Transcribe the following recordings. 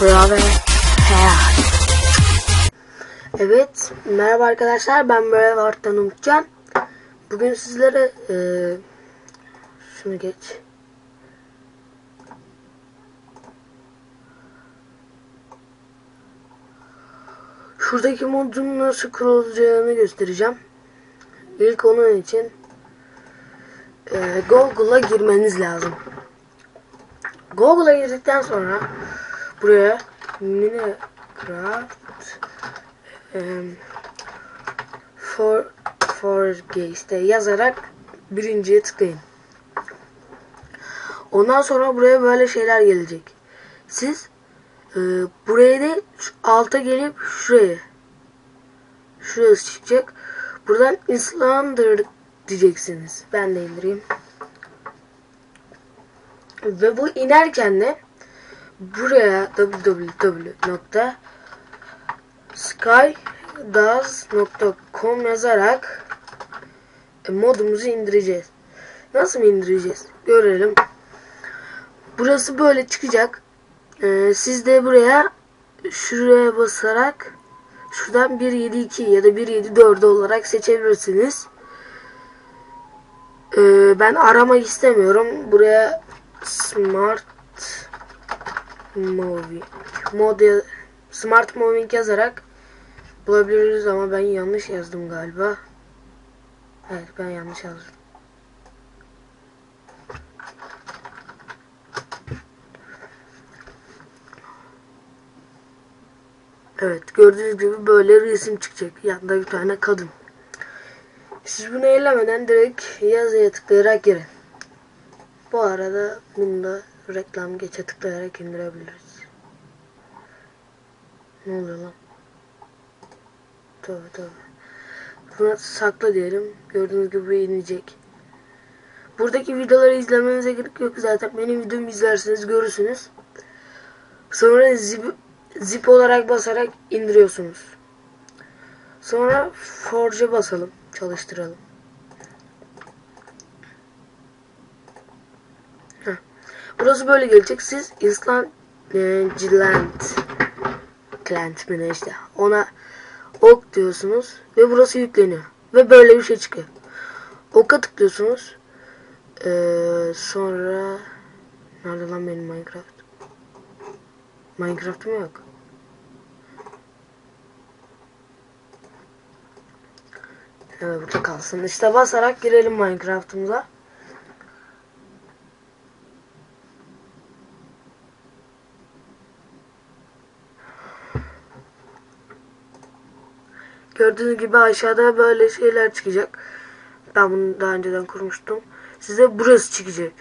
Bravo. Hayat. Evet, merhaba arkadaşlar. Ben Merhaba Artan Umutcan. Bugün sizlere eee şunu geç. Şuradaki modun nasıl kurulacağını göstereceğim. İlk onun için eee Google'a girmeniz lazım. Google'a girdikten sonra buraya Minecraft em, for for Gays'te yazarak birinciye tıklayın. Ondan sonra buraya böyle şeyler gelecek. Siz e, buraya da alta gelip şuraya şurası çıkacak. Buradan Islander diyeceksiniz. Ben de indireyim. Ve bu inerken de buraya www.skydoes.com yazarak e, modumuzu indireceğiz. Nasıl indireceğiz? Görelim. Burası böyle çıkacak. Ee, siz de buraya şuraya basarak şuradan 172 ya da 174 olarak seçebilirsiniz. Ee, ben aramak istemiyorum. Buraya Smart Moving Model Smart Moving yazarak bulabiliriz ama ben yanlış yazdım galiba. Evet ben yanlış yazdım. Evet gördüğünüz gibi böyle resim çıkacak. Yanında bir tane kadın. Siz bunu ellemeden direkt yazıya tıklayarak girin. Bu arada bunu da reklam geçe tıklayarak indirebiliriz. Ne oluyor lan? Tövbe tövbe. Buna sakla diyelim. Gördüğünüz gibi inecek. Buradaki videoları izlemenize gerek yok zaten. Benim videomu izlerseniz görürsünüz. Sonra zip, zip olarak basarak indiriyorsunuz. Sonra Forge'a basalım. Çalıştıralım. Burası böyle gelecek. Siz Island e, Giland Client mi ne işte. Ona ok diyorsunuz ve burası yükleniyor. Ve böyle bir şey çıkıyor. Oka tıklıyorsunuz. Ee, sonra nerede lan benim Minecraft? Minecraft'ım yok. Evet burada kalsın. İşte basarak girelim Minecraft'ımıza. Gördüğünüz gibi aşağıda böyle şeyler çıkacak. Ben bunu daha önceden kurmuştum. Size burası çıkacak.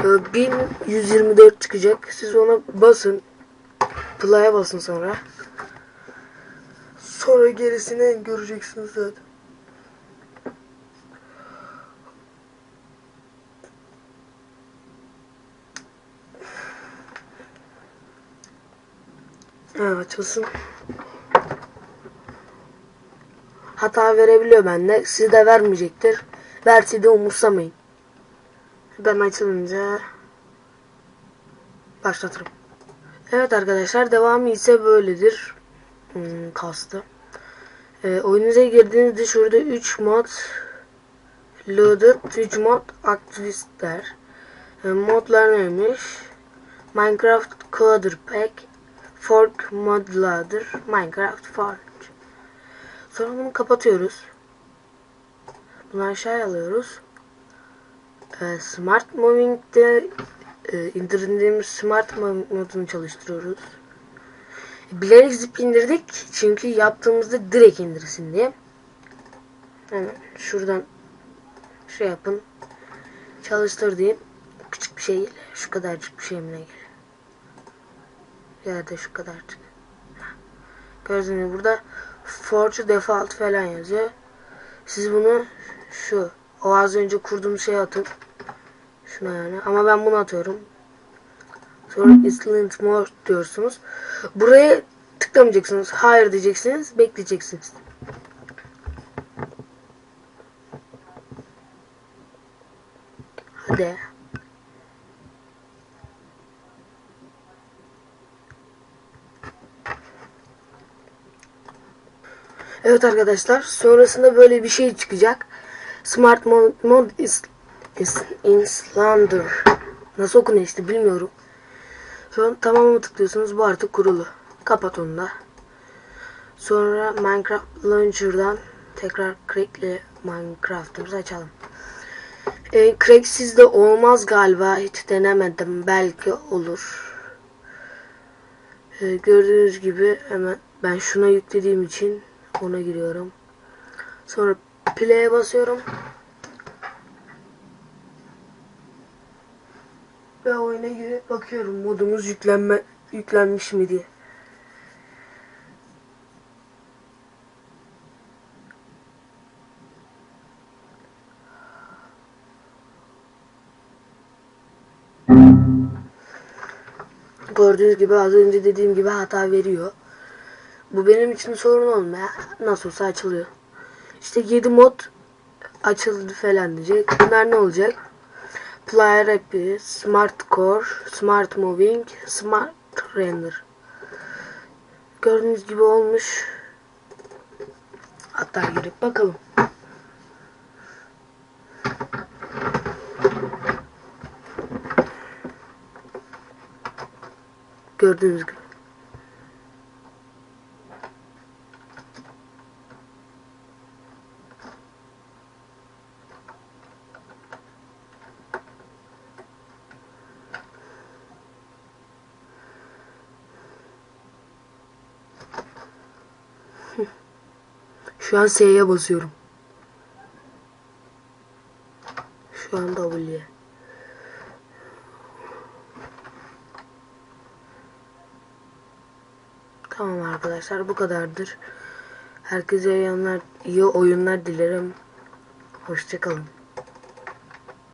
Ee, 1124 çıkacak. Siz ona basın. Play'a basın sonra. Sonra gerisini göreceksiniz zaten. Evet açılsın. Hata verebiliyor bende. Size de vermeyecektir. Verse de umursamayın. Ben açılınca başlatırım. Evet arkadaşlar devamı ise böyledir. Hmm, kastı. Ee, oyunuza girdiğinizde şurada 3 mod loaded 3 mod aktivistler. Ee, modlar neymiş? Minecraft Coder Pack Fork Mod Loader Minecraft Forge Sonra bunu kapatıyoruz. Bunu aşağıya alıyoruz. Ee, Smart Moving'de e, indirdiğimiz Smart modunu çalıştırıyoruz. Bilerek zip indirdik çünkü yaptığımızda direkt indirsin diye. Hemen şuradan şey yapın. Çalıştır diyeyim. Küçük bir şey şu kadarcık bir şey mi ne geliyor. Ya da şu kadarcık. Gördüğünüz burada Forge default falan yazıyor. Siz bunu şu o az önce kurduğum şey atın. Şuna yani. Ama ben bunu atıyorum. Sonra Island More diyorsunuz. Buraya tıklamayacaksınız. Hayır diyeceksiniz. Bekleyeceksiniz. Hadi. Evet arkadaşlar sonrasında böyle bir şey çıkacak. Smart Mod, mod is, is Islander. Nasıl okunuyor işte bilmiyorum. Şu an tamamı tıklıyorsunuz bu artık kurulu. Kapat onu da. Sonra Minecraft Launcher'dan tekrar Crack'le Minecraft'ımızı açalım. E, Crack sizde olmaz galiba. Hiç denemedim. Belki olur. E, gördüğünüz gibi hemen ben şuna yüklediğim için ona giriyorum. Sonra play'e basıyorum. Ve oyuna girip bakıyorum modumuz yüklenme yüklenmiş mi diye. Gördüğünüz gibi az önce dediğim gibi hata veriyor. Bu benim için sorun olmuyor. Nasıl olsa açılıyor. İşte 7 mod açıldı falan diyecek. Bunlar ne olacak? Player Happy, Smart Core, Smart Moving, Smart Render. Gördüğünüz gibi olmuş. Hatta girip bakalım. Gördüğünüz gibi. Şu an S'ye basıyorum. Şu an W'ye. Tamam arkadaşlar bu kadardır. Herkese iyi oyunlar, oyunlar dilerim. Hoşçakalın.